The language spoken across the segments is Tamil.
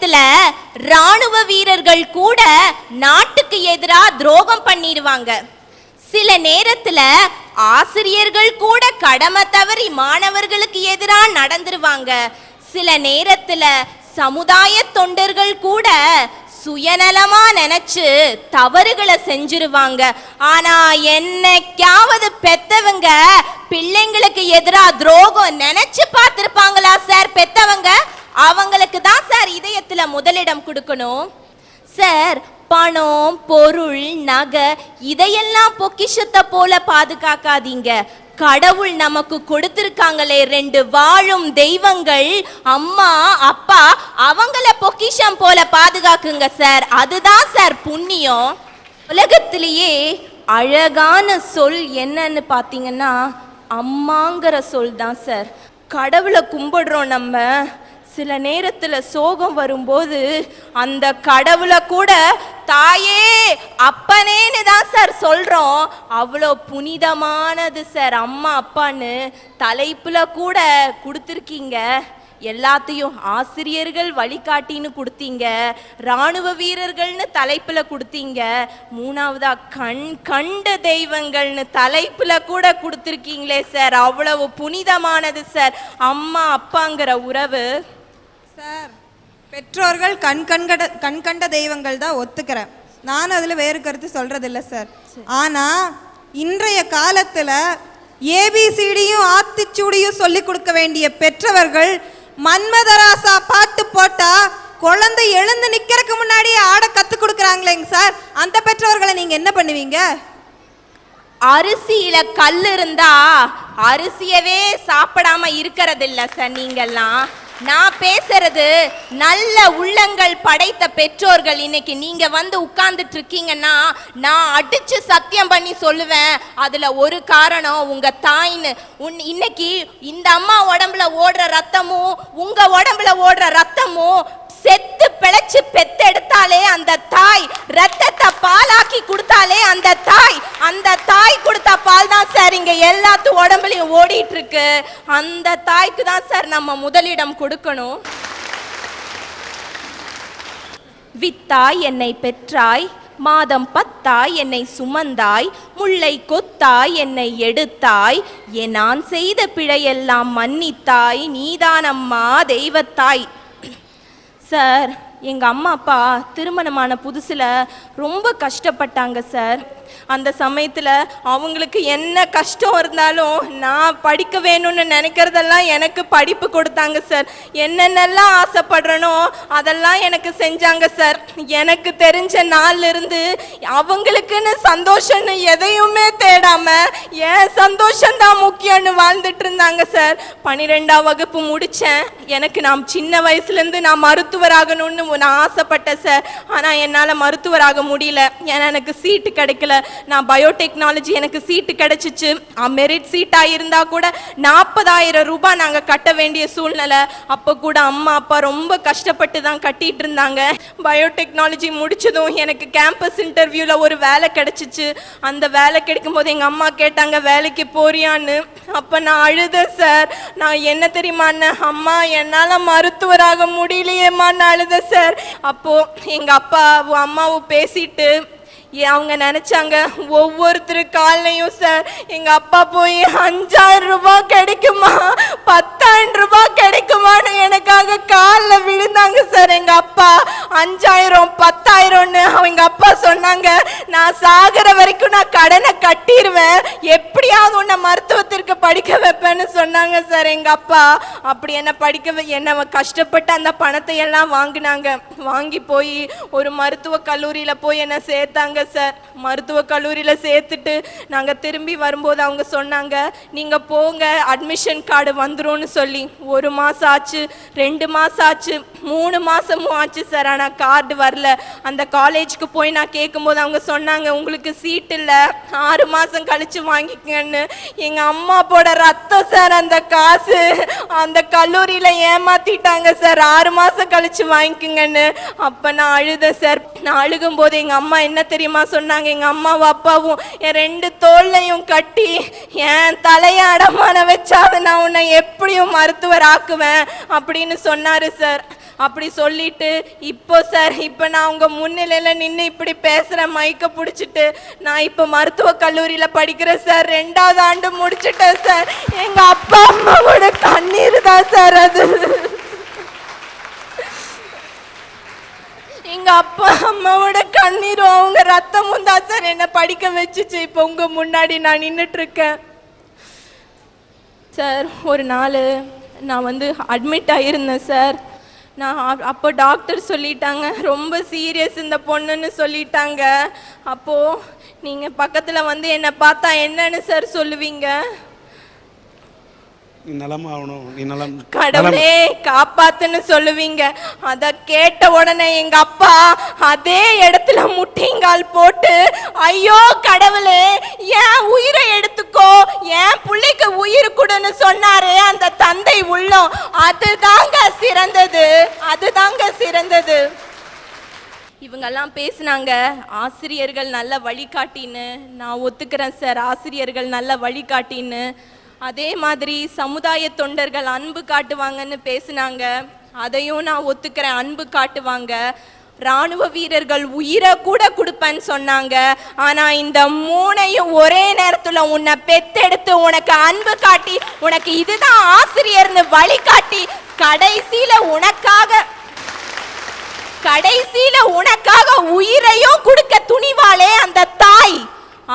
நேரத்துல ராணுவ வீரர்கள் கூட நாட்டுக்கு எதிராக துரோகம் பண்ணிடுவாங்க. சில நேரத்துல ஆசிரியர்கள் கூட கடமை தவறி மாணவர்களுக்கு எதிராக நடந்துருவாங்க. சில நேரத்துல சமுதாய தொண்டர்கள் கூட சுயநலமா நினைச்சு தவறுகளை செஞ்சிருவாங்க. ஆனா என்னைக்காவது பெத்தவங்க பிள்ளைங்களுக்கு எதிராக துரோகம் நினைச்சு பார்த்திருப்பாங்களா சார் பெத்தவங்க? அவங்களுக்கு தான் சார் இதயத்துல முதலிடம் கொடுக்கணும். சார் பணம் பொருள் நகை இதையெல்லாம் பொக்கிஷத்தை போல பாதுகாக்காதீங்க. கடவுள் நமக்கு கொடுத்திருக்காங்களே ரெண்டு வாழும் தெய்வங்கள் அம்மா அப்பா அவங்கள பொக்கிஷம் போல பாதுகாக்குங்க சார். அதுதான் சார் புண்ணியம். உலகத்திலேயே அழகான சொல் என்னன்னு பார்த்தீங்கன்னா அம்மாங்கிற சொல் தான் சார். கடவுளை கும்பிடுறோம் நம்ம. சில நேரத்தில் சோகம் வரும்போது அந்த கடவுளை கூட தாயே அப்பனேன்னு தான் சார் சொல்கிறோம் அவ்வளோ புனிதமானது சார் அம்மா அப்பான்னு தலைப்பில் கூட கொடுத்துருக்கீங்க. எல்லாத்தையும் ஆசிரியர்கள் வழிகாட்டின்னு கொடுத்தீங்க. ராணுவ வீரர்கள்னு தலைப்பில் கொடுத்தீங்க. மூணாவதா கண் கண்ட தெய்வங்கள்னு தலைப்பில் கூட கொடுத்துருக்கீங்களே சார். அவ்வளவு புனிதமானது சார். அம்மா அப்பாங்கிற உறவு சார். பெற்றோர்கள் கண் கண்கட கண் கண்ட தெய்வங்கள் தான் ஒத்துக்கிறேன். நானும் அதில் வேறு கருத்து சொல்கிறதில்ல சார். ஆனால் இன்றைய காலத்தில் ஏபிசிடியும் ஆத்திச்சூடியும் சொல்லி கொடுக்க வேண்டிய பெற்றவர்கள் மன்மதராசா பாட்டு போட்டா குழந்தை எழுந்து நிக்கிறதுக்கு முன்னாடியே ஆட கற்றுக் கொடுக்குறாங்களேங்க சார். அந்த பெற்றோர்களை நீங்கள் என்ன பண்ணுவீங்க? அரிசியில கல் இருந்தா அரிசியவே சாப்பிடாம இருக்கிறதில்ல சார் நீங்கெல்லாம் நான் பேசுறது நல்ல உள்ளங்கள் படைத்த பெற்றோர்கள் இன்னைக்கு நீங்க வந்து உட்கார்ந்துட்டு இருக்கீங்கன்னா நான் அடிச்சு சத்தியம் பண்ணி சொல்லுவேன். அதுல ஒரு காரணம் உங்க தாய்ன்னு. உன் இன்னைக்கு இந்த அம்மா உடம்புல ஓடுற ரத்தமும் உங்க உடம்புல ஓடுற ரத்தமும் செத்து பிழைச்சு பெத்தெடுத்தாலே அந்த தாய் ரத்தத்தை பாலாக்கி கொடுத்தாலே அந்த தாய் அந்த தாய் கொடுத்த பால் தான் சார் இங்க எல்லாத்து உடம்புலையும் ஓடிட்டு இருக்கு அந்த தாய்க்கு தான் சார் நம்ம முதலிடம் கொடுக்கணும். வித்தாய் என்னை பெற்றாய் மாதம் பத்தாய் என்னை சுமந்தாய் முல்லை கொத்தாய் என்னை எடுத்தாய் நான் செய்த பிழையெல்லாம் மன்னித்தாய் நீதானம்மா தெய்வத்தாய். சார் எங்கள் அம்மா அப்பா திருமணமான புதுசில் ரொம்ப கஷ்டப்பட்டாங்க சார். அந்த சமயத்தில் அவங்களுக்கு என்ன கஷ்டம் இருந்தாலும் நான் படிக்க வேணும்னு நினைக்கிறதெல்லாம் எனக்கு படிப்பு கொடுத்தாங்க சார் என்னென்னலாம் ஆசைப்படுறனோ அதெல்லாம் எனக்கு செஞ்சாங்க சார் எனக்கு தெரிஞ்ச நாள்ல இருந்து அவங்களுக்குன்னு சந்தோஷம்னு எதையுமே தேடாம என் சந்தோஷம் தான் முக்கியம்னு வாழ்ந்துட்டு இருந்தாங்க சார் பன்னிரெண்டாம் வகுப்பு முடித்தேன் எனக்கு நான் சின்ன வயசுலேருந்து நான் மருத்துவராகணும்னு நான் ஆசைப்பட்டேன் சார் ஆனால் என்னால் மருத்துவராக முடியல. ஏன்னா எனக்கு சீட்டு கிடைக்கல. நான் பயோடெக்னாலஜி எனக்கு சீட்டு கிடைச்சிச்சு. மெரிட் சீட்டாக இருந்தால் கூட நாற்பதாயிரம் ரூபாய் நாங்கள் கட்ட வேண்டிய சூழ்நிலை. அப்போ கூட அம்மா அப்பா ரொம்ப கஷ்டப்பட்டு தான் கட்டிட்டு இருந்தாங்க. பயோடெக்னாலஜி முடிச்சதும் எனக்கு கேம்பஸ் இன்டர்வியூவில் ஒரு வேலை கிடச்சிச்சு. அந்த வேலை கிடைக்கும் போது எங்கள் அம்மா கேட்டாங்க வேலைக்கு போறியான்னு? அப்போ நான் அழுதேன் சார் நான் என்ன தெரியுமான்னு அம்மா என்னால் மருத்துவராக முடியலையேம்மான்னு அழுதேன் சார் அப்போது எங்கள் அப்பாவும் அம்மாவும் பேசிட்டு அவங்க நினைச்சாங்க ஒவ்வொருத்தர் காலையும் சார் எங்க அப்பா போய் அஞ்சாயிரம் ரூபாய் கிடைக்குமா பத்தாயிரம் ரூபாய் கிடைக்குமான்னு எனக்காக காலில் விழுந்தாங்க சார் எங்க அப்பா. அஞ்சாயிரம் பத்தாயிரம்னு அவங்க அப்பா சொன்னாங்க. நான் சாகிற வரைக்கும் நான் கடனை கட்டிடுவேன் எப்படியாவது உன்னை மருத்துவத்திற்கு படிக்க வைப்பேன்னு சொன்னாங்க சார் எங்க அப்பா. அப்படி என்ன படிக்க என்னை என்ன கஷ்டப்பட்டு அந்த பணத்தை எல்லாம் வாங்கினாங்க. வாங்கி போய் ஒரு மருத்துவ கல்லூரியில போய் என்ன சேர்த்தாங்க. சார். மருத்துவ கல்லூரியில் சேர்த்துட்டு நாங்கள் திரும்பி வரும்போது அவங்க சொன்னாங்க நீங்க போங்க அட்மிஷன் கார்டு வந்துரும்னு சொல்லி. ஒரு மாசம் ஆச்சு ரெண்டு மாசம் ஆச்சு மூணு மாசமும் ஆச்சு சார். ஆனால் கார்டு வரல. அந்த காலேஜ்க்கு போய் நான் கேட்கும்போது அவங்க சொன்னாங்க உங்களுக்கு சீட் இல்லை ஆறு மாதம் கழிச்சு வாங்கிக்கங்கன்னு. எங்க அம்மா போட ரத்தம் சார் அந்த காசு. அந்த கல்லூரியில ஏமாத்திட்டாங்க சார். ஆறு மாதம் கழிச்சு வாங்கிக்கங்கன்னு. அப்போ நான் அழுதேன் சார். நான் அழுகும்போது எங்கள் அம்மா என்ன தெரியும் சொன்னாங்க எங்க அம்மாவும் அப்பாவும் என் ரெண்டு தோல்லையும் கட்டி என் தலைய அடமான வச்சாது நான் உன்னை எப்படியும் மருத்துவர் ஆக்குவேன் அப்படின்னு சொன்னாரு சார் அப்படி சொல்லிட்டு இப்போ சார் இப்போ நான் உங்கள் முன்னிலையில நின்று இப்படி பேசுறேன் மைக்கை பிடிச்சிட்டு நான் இப்போ மருத்துவ கல்லூரியில படிக்கிறேன் சார் ரெண்டாவது ஆண்டு முடிச்சிட்டேன் சார் எங்க அப்பா அம்மாவோட கண்ணீர் தான் சார் அது. எங்க அப்பா அம்மாவோட கண்ணீரும் அவங்க ரத்தமும் தான் சார் என்னை படிக்க வச்சுச்சு. இப்போ உங்க முன்னாடி நான் நின்றுட்டு இருக்கேன் சார் ஒரு நாள் நான் வந்து அட்மிட் ஆகியிருந்தேன் சார். நான் அப்போ டாக்டர் சொல்லிட்டாங்க ரொம்ப சீரியஸ் இந்த பொண்ணுன்னு சொல்லிட்டாங்க. அப்போது நீங்கள் பக்கத்தில் வந்து என்னை பார்த்தா என்னன்னு சார் சொல்லுவீங்க? நீ நலமாகணும் நீ நலம் கடவுளே காப்பாத்துன்னு சொல்லுவீங்க. அத கேட்ட உடனே எங்க அப்பா அதே இடத்துல முட்டிங்கால் போட்டு ஐயோ கடவுளே ஏன் உயிரை எடுத்துக்கோ? ஏன் பிள்ளைக்கு உயிர் கொடுன்னு சொன்னாரே அந்த தந்தை உள்ளம். அதுதாங்க சிறந்தது. அதுதாங்க சிறந்தது. இவங்கெல்லாம் பேசுனாங்க ஆசிரியர்கள் நல்ல வழிகாட்டின்னு நான் ஒத்துக்கிறேன் சார் ஆசிரியர்கள் நல்ல வழிகாட்டின்னு. அதே மாதிரி சமுதாய தொண்டர்கள் அன்பு காட்டுவாங்கன்னு பேசினாங்க. அதையும் நான் ஒத்துக்கிறேன். அன்பு காட்டுவாங்க. ராணுவ வீரர்கள் உயிரை கூட கொடுப்பேன்னு சொன்னாங்க. ஆனா இந்த மூணையும் ஒரே நேரத்துல உன்னை பெத்தெடுத்து உனக்கு அன்பு காட்டி உனக்கு இதுதான் ஆசிரியர்னு வழிகாட்டி கடைசியில உனக்காக கடைசியில உனக்காக உயிரையும் கொடுக்க துணிவாளே அந்த தாய்.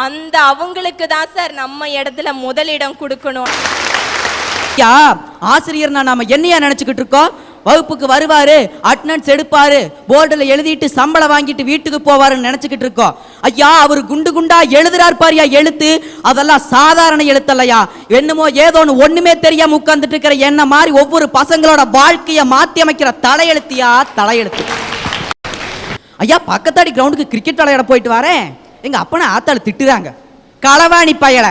அந்த அவங்களுக்கு தான் சார் நம்ம இடத்துல முதலிடம் கொடுக்கணும். யா ஆசிரியர்னா நாம என்னையா நினைச்சுக்கிட்டு இருக்கோம்? வகுப்புக்கு வருவாரு அட்டனன்ஸ் எடுப்பாரு போர்டில் எழுதிட்டு சம்பளம் வாங்கிட்டு வீட்டுக்கு போவாருன்னு நினைச்சுக்கிட்டு இருக்கோம். ஐயா அவர் குண்டு குண்டா எழுதுறார் பாரியா எழுத்து? அதெல்லாம் சாதாரண எழுத்தல்லையா? என்னமோ ஏதோன்னு ஒண்ணுமே தெரியாம உட்கார்ந்துட்டு இருக்கிற என்ன மாதிரி ஒவ்வொரு பசங்களோட வாழ்க்கையை மாத்தி அமைக்கிற தலையெழுத்தியா? தலையெழுத்து. ஐயா பக்கத்தாடி கிரவுண்டுக்கு கிரிக்கெட் விளையாட போயிட்டு வரேன். எங்கள் அப்பனை ஆத்தாள் திட்டுறாங்க. களவாணி பயல.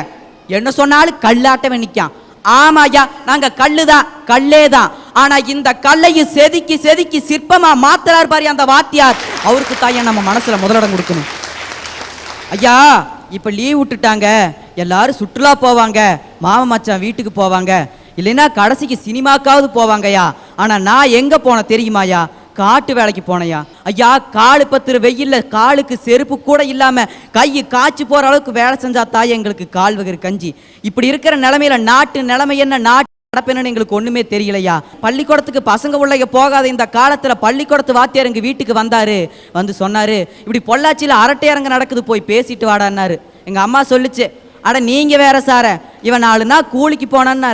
என்ன சொன்னாலும் கல்லாட்டவன் நிற்கான் ஆமா ஐயா நாங்க கல்லுதான் கல்லே தான் ஆனா இந்த கல்லையும் செதுக்கி செதுக்கி சிற்பமா மாத்துறார் பாரு அந்த வாத்தியார். அவருக்கு தான் நம்ம மனசுல முதலிடம் கொடுக்கணும்? ஐயா இப்ப லீவ் விட்டுட்டாங்க. எல்லாரும் சுற்றுலா போவாங்க. மாமன் மச்சான் வீட்டுக்கு போவாங்க. இல்லைன்னா கடைசிக்கு சினிமாக்காவது போவாங்கய்யா. ஆனா நான் எங்க போன தெரியுமாயா காட்டு வேலைக்கு போனையா? ஐயா காலு பத்துரு வெயில்ல காலுக்கு செருப்பு கூட இல்லாம கை காய்ச்சி போற அளவுக்கு வேலை செஞ்சா தாய் எங்களுக்கு கால் வகிற கஞ்சி. இப்படி இருக்கிற நிலைமையில நாட்டு நிலைமை என்ன நாட்டு நடப்பேன்னு எங்களுக்கு ஒண்ணுமே தெரியலையா? பள்ளிக்கூடத்துக்கு பசங்க உள்ளே போகாத இந்த காலத்துல பள்ளிக்கூடத்து வாத்தியார் எங்க வீட்டுக்கு வந்தாரு. வந்து சொன்னாரு இப்படி பொள்ளாச்சியில அரட்டையரங்க நடக்குது போய் பேசிட்டு வாடான்னாரு. எங்க அம்மா சொல்லுச்சு அட நீங்க வேற சார இவன் நாலு நாள் கூலிக்கு போனான்னு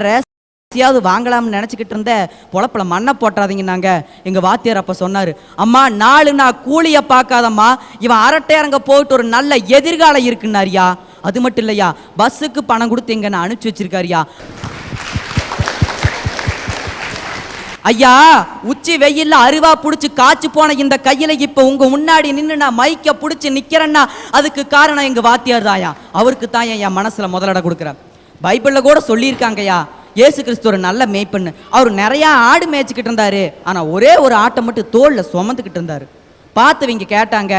நான் வாங்கலாம்னு நினச்சிக்கிட்டு இருந்த பொழப்பில் மண்ணை போட்டுறாதீங்கன்னாங்க எங்கள் வாத்தியார் அப்போ சொன்னார் அம்மா நாலு நான் கூலியை பார்க்காதம்மா. இவன் அரட்டையரங்க போயிட்டு ஒரு நல்ல எதிர்காலம் இருக்குன்னாரியா அது மட்டும் இல்லையா பஸ்ஸுக்கு பணம் கொடுத்து எங்க நான் அனுப்பிச்சி வச்சிருக்காருயா ஐயா உச்சி வெயில்ல அருவா புடிச்சு காய்ச்சி போன இந்த கையில இப்ப உங்க முன்னாடி நின்று நான் மைக்க புடிச்சு நிக்கிறேன்னா அதுக்கு காரணம் எங்க வாத்தியார் தாயா அவருக்கு தான் என் மனசுல முதலிட கொடுக்குறேன். பைபிள்ல கூட சொல்லியிருக்காங்கய்யா இயேசு கிறிஸ்து ஒரு நல்ல மேய்ப்பண்ணு அவர் நிறையா ஆடு மேய்ச்சிக்கிட்டு இருந்தாரு. ஆனால் ஒரே ஒரு ஆட்டை மட்டும் தோளில் சுமந்துக்கிட்டு இருந்தார். பார்த்தவங்க கேட்டாங்க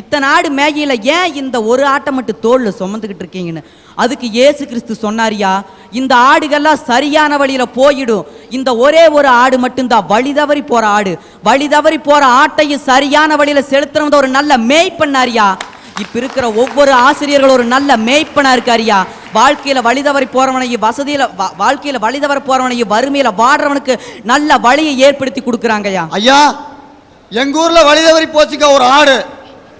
இத்தனை ஆடு மேகியில் ஏன் இந்த ஒரு ஆட்டை மட்டும் தோளில் சுமந்துக்கிட்டு இருக்கீங்கன்னு? அதுக்கு இயேசு கிறிஸ்து சொன்னாரியா இந்த ஆடுகள்லாம் சரியான வழியில் போயிடும். இந்த ஒரே ஒரு ஆடு மட்டும்தான் வழி தவறி போகிற ஆடு. வழி தவறி போகிற ஆட்டையும் சரியான வழியில் செலுத்துறவங்க ஒரு நல்ல மேய்ப்பண்ணாரியா இப்போ இருக்கிற ஒவ்வொரு ஆசிரியர்களும் ஒரு நல்ல மேய்ப்பனா இருக்காரியா வாழ்க்கையில் வழி தவறி போகிறவனையும் வசதியில் வாழ்க்கையில் வழி தவற போகிறவனையும் வறுமையில் வாடுறவனுக்கு நல்ல வழியை ஏற்படுத்தி கொடுக்குறாங்கய்யா ஐயா. எங்கள் ஊரில் வழி தவறி போச்சுங்க ஒரு ஆடு.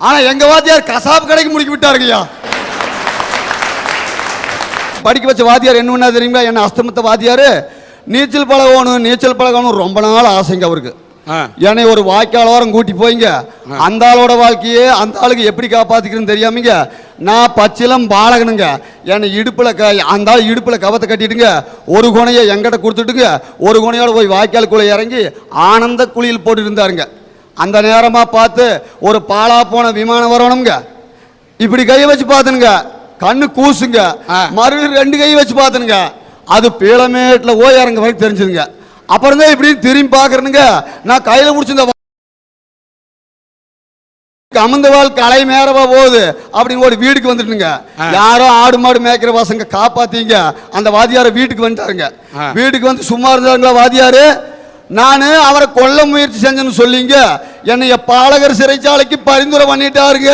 ஆனால் எங்கள் வாத்தியார் கசாப்பு கடைக்கு முடிக்கி விட்டாருங்கய்யா படிக்க வச்ச வாத்தியார் என்ன தெரியுங்களா? என்ன அஸ்தமத்த வாத்தியார்? நீச்சல் பழகணும் நீச்சல் பழகணும் ரொம்ப நாள் ஆசைங்க அவருக்கு. என்னை ஒரு வாய்க்கால் ஓரம் கூட்டி போய்ங்க. அந்த ஆளோட வாழ்க்கையே அந்த ஆளுக்கு எப்படி காப்பாத்திக்கிறேன்னு தெரியாமங்க. நான் பச்சிலம் பாலகனுங்க. என்னை இடுப்புல க அந்த ஆள் இடுப்புல கவத்தை கட்டிட்டுங்க. ஒரு குணையை எங்கிட்ட கொடுத்துட்டுங்க. ஒரு குணையோட போய் வாய்க்காலுக்குள்ள இறங்கி ஆனந்த குளியல் போட்டு இருந்தாருங்க. அந்த நேரமா பார்த்து ஒரு பாலா போன விமானம் வரணுங்க இப்படி கை வச்சு பார்த்துனுங்க. கண்ணு கூசுங்க. மறுபடியும் ரெண்டு கை வச்சு பார்த்துனுங்க. அது பீளமேட்டில் ஓய் இறங்க வரைக்கும் தெரிஞ்சுதுங்க. அப்புறம் தான் இப்படி திரும்பி பார்க்கறனுங்க. நான் கையில் பிடிச்சிருந்த அமர்ந்த வாழ் கலை மேறவா போகுது. அப்படின்னு ஒரு வீட்டுக்கு வந்துட்டுங்க. யாரோ ஆடு மாடு மேய்க்கிற பசங்க காப்பாத்தீங்க. அந்த வாதியார வீட்டுக்கு வந்துட்டாருங்க. வீட்டுக்கு வந்து சும்மா இருந்தாருங்களா வாதியாரு நான் அவரை கொல்ல முயற்சி செஞ்சேன்னு சொல்லிங்க. என்னைய பாலகர் சிறைச்சாலைக்கு பரிந்துரை பண்ணிட்டாருங்க.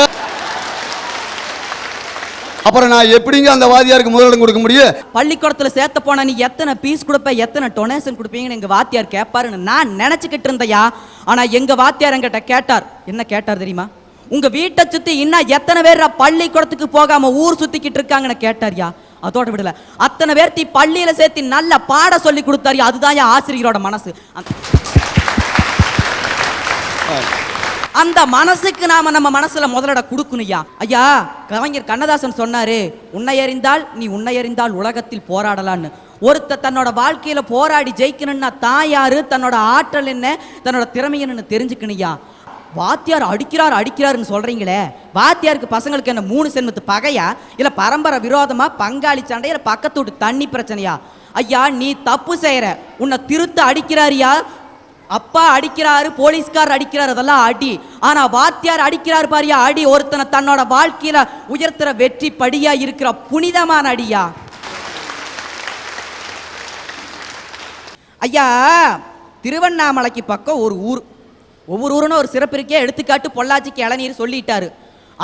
அப்புறம் நான் எப்படிங்க அந்த வாதியாருக்கு முதலிடம் கொடுக்க முடியும்? பள்ளிக்கூடத்துல சேர்த்த போனா நீ எத்தனை பீஸ் கொடுப்ப எத்தனை டொனேஷன் கொடுப்பீங்கன்னு எங்க வாத்தியார் கேட்பாருன்னு நான் நினைச்சுக்கிட்டு இருந்தையா. ஆனா எங்க வாத்தியார் என்கிட்ட கேட்டார். என்ன கேட்டார் தெரியுமா? உங்க வீட்டை சுத்தி இன்னும் எத்தனை பேர் பள்ளிக்கூடத்துக்கு போகாம ஊர் சுத்திக்கிட்டு இருக்காங்கன்னு கேட்டார்யா. அதோட விடல. அத்தனை பேர்த்தி பள்ளியில சேர்த்து நல்ல பாட சொல்லி கொடுத்தாருயா. அதுதான் என் ஆசிரியரோட மனசு. அந்த- மனசுக்கு நாம நம்ம மனசுல முதலிட கொடுக்கணும்யா ஐயா. கவிஞர் கண்ணதாசன் சொன்னாரு உன்னை அறிந்தால் நீ உன்னை அறிந்தால் உலகத்தில் போராடலான்னு. ஒருத்த தன்னோட வாழ்க்கையில போராடி ஜெயிக்கணும்னா தான் யாரு? தன்னோட ஆற்றல் என்ன? தன்னோட திறமை என்னன்னு தெரிஞ்சுக்கணும்யா வாத்தியார் அடிக்கிறார் அடிக்கிறாருன்னு சொல்றீங்களே. வாத்தியாருக்கு பசங்களுக்கு என்ன மூணு சென்மத்து பகையா? இல்ல பரம்பரை விரோதமா பங்காளி சண்டை இல்ல பக்கத்து வீட்டு தண்ணி பிரச்சனையா? ஐயா நீ தப்பு செய்யற. உன்னை திருத்த அடிக்கிறாரியா அப்பா அடிக்கிறாரு போலீஸ்கார் அடிக்கிறார் அதெல்லாம் அடி. ஆனா வாத்தியார் அடிக்கிறார் பாரியா அடி. ஒருத்தனை தன்னோட வாழ்க்கையில உயர்த்துற வெற்றி படியா இருக்கிற புனிதமான அடியா? ஐயா திருவண்ணாமலைக்கு பக்கம் ஒரு ஊர். ஒவ்வொரு ஊருன்னு ஒரு சிறப்பு இருக்கே. எடுத்துக்காட்டு பொள்ளாச்சிக்கு இளநீர் சொல்லிட்டாரு.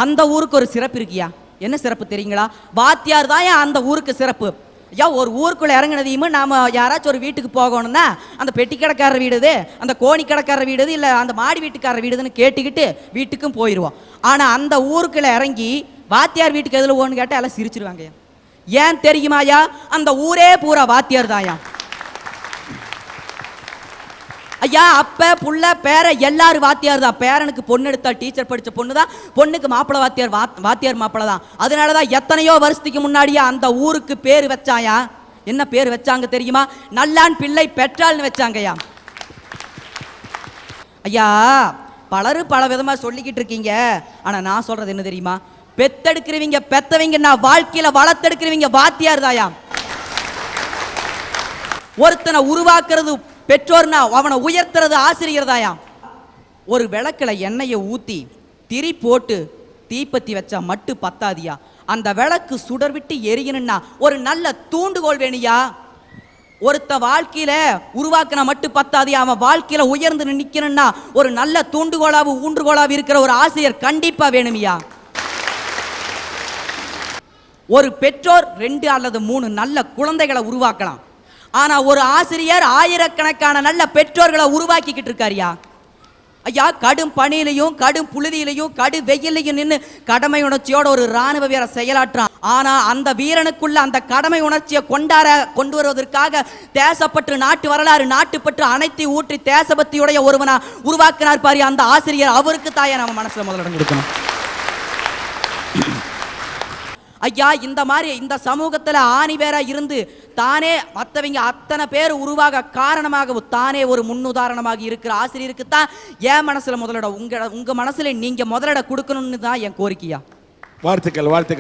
அந்த ஊருக்கு ஒரு சிறப்பு இருக்கியா? என்ன சிறப்பு தெரியுங்களா? வாத்தியார் தான் அந்த ஊருக்கு சிறப்பு? ஐயா ஒரு ஊருக்குள்ளே இறங்கினதையுமே நாம் யாராச்சும் ஒரு வீட்டுக்கு போகணும்னா அந்த பெட்டி கடைக்காரர் வீடுது அந்த கோணி கடைக்காரர் வீடுது இல்லை அந்த மாடி வீட்டுக்காரர் வீடுதுன்னு கேட்டுக்கிட்டு வீட்டுக்கும் போயிடுவோம் ஆனால் அந்த ஊருக்குள்ளே இறங்கி வாத்தியார் வீட்டுக்கு எதில் ஓன்னு கேட்டால் எல்லாம் சிரிச்சிருவாங்க ஏன் தெரியுமாயா அந்த ஊரே பூரா வாத்தியார் தாயா ஐயா அப்ப புள்ள பேர எல்லாரும் வாத்தியார் தான். பேரனுக்கு பொண்ணு எடுத்தா டீச்சர் படிச்ச பொண்ணு தான் பொண்ணுக்கு மாப்பிள வாத்தியார் வாத்தியார் மாப்பிள்ள தான். அதனால தான் எத்தனையோ வருஷத்துக்கு முன்னாடியே அந்த ஊருக்கு பேர் வச்சாயா? என்ன பேர் வச்சாங்க தெரியுமா? நல்லான் பிள்ளை பெற்றாள்னு வச்சாங்கய்யா ஐயா. பலரும் பல விதமா சொல்லிக்கிட்டு இருக்கீங்க. ஆனா நான் சொல்றது என்ன தெரியுமா? பெத்தெடுக்கிறவங்க பெத்தவங்க நான் வாழ்க்கையில வளர்த்தெடுக்கிறவங்க வாத்தியார் தாயா ஒருத்தனை உருவாக்குறது பெற்றோர்னா அவனை உயர்த்துறது ஆசிரியர் தாயா ஒரு விளக்குல எண்ணெயை ஊற்றி திரி போட்டு தீப்பத்தி வச்சா மட்டு பத்தாதியா? அந்த விளக்கு சுடர் விட்டு எரியணும்னா ஒரு நல்ல தூண்டுகோல் வேணியா ஒருத்த வாழ்க்கையில உருவாக்கின மட்டும் பத்தாதியா? அவன் வாழ்க்கையில உயர்ந்து நிக்கணும்னா ஒரு நல்ல தூண்டுகோலாவு ஊன்றுகோலாவு இருக்கிற ஒரு ஆசிரியர் கண்டிப்பா வேணுமியா? ஒரு பெற்றோர் ரெண்டு அல்லது மூணு நல்ல குழந்தைகளை உருவாக்கலாம். ஆனால் ஒரு ஆசிரியர் ஆயிரக்கணக்கான நல்ல பெற்றோர்களை உருவாக்கிக்கிட்டு இருக்காருயா. ஐயா கடும் பணியிலையும் கடும் புழுதியிலையும் கடு வெயிலையும் நின்று கடமை உணர்ச்சியோட ஒரு ராணுவ வீரர் செயலாற்றான். ஆனா அந்த வீரனுக்குள்ள அந்த கடமை உணர்ச்சியை கொண்டாட கொண்டு வருவதற்காக தேசப்பற்று நாட்டு வரலாறு நாட்டுப்பற்று அனைத்து ஊற்றி தேசபக்தியுடைய ஒருவனா உருவாக்கினார் பாரு அந்த ஆசிரியர். அவருக்கு தாயா நம்ம மனசுல முதலிடம் கொடுக்கணும் ஐயா இந்த மாதிரி இந்த சமூகத்தில் ஆணி வேற இருந்து தானே மற்றவங்க அத்தனை பேர் உருவாக காரணமாக தானே ஒரு முன்னுதாரணமாக இருக்கிற ஆசிரியருக்கு தான் என் மனசில் முதலிடம். உங்கள் உங்க மனசுல நீங்க முதலிட கொடுக்கணும்னு தான் என் கோரிக்கையா? வாழ்த்துக்கள் வாழ்த்துக்கள்.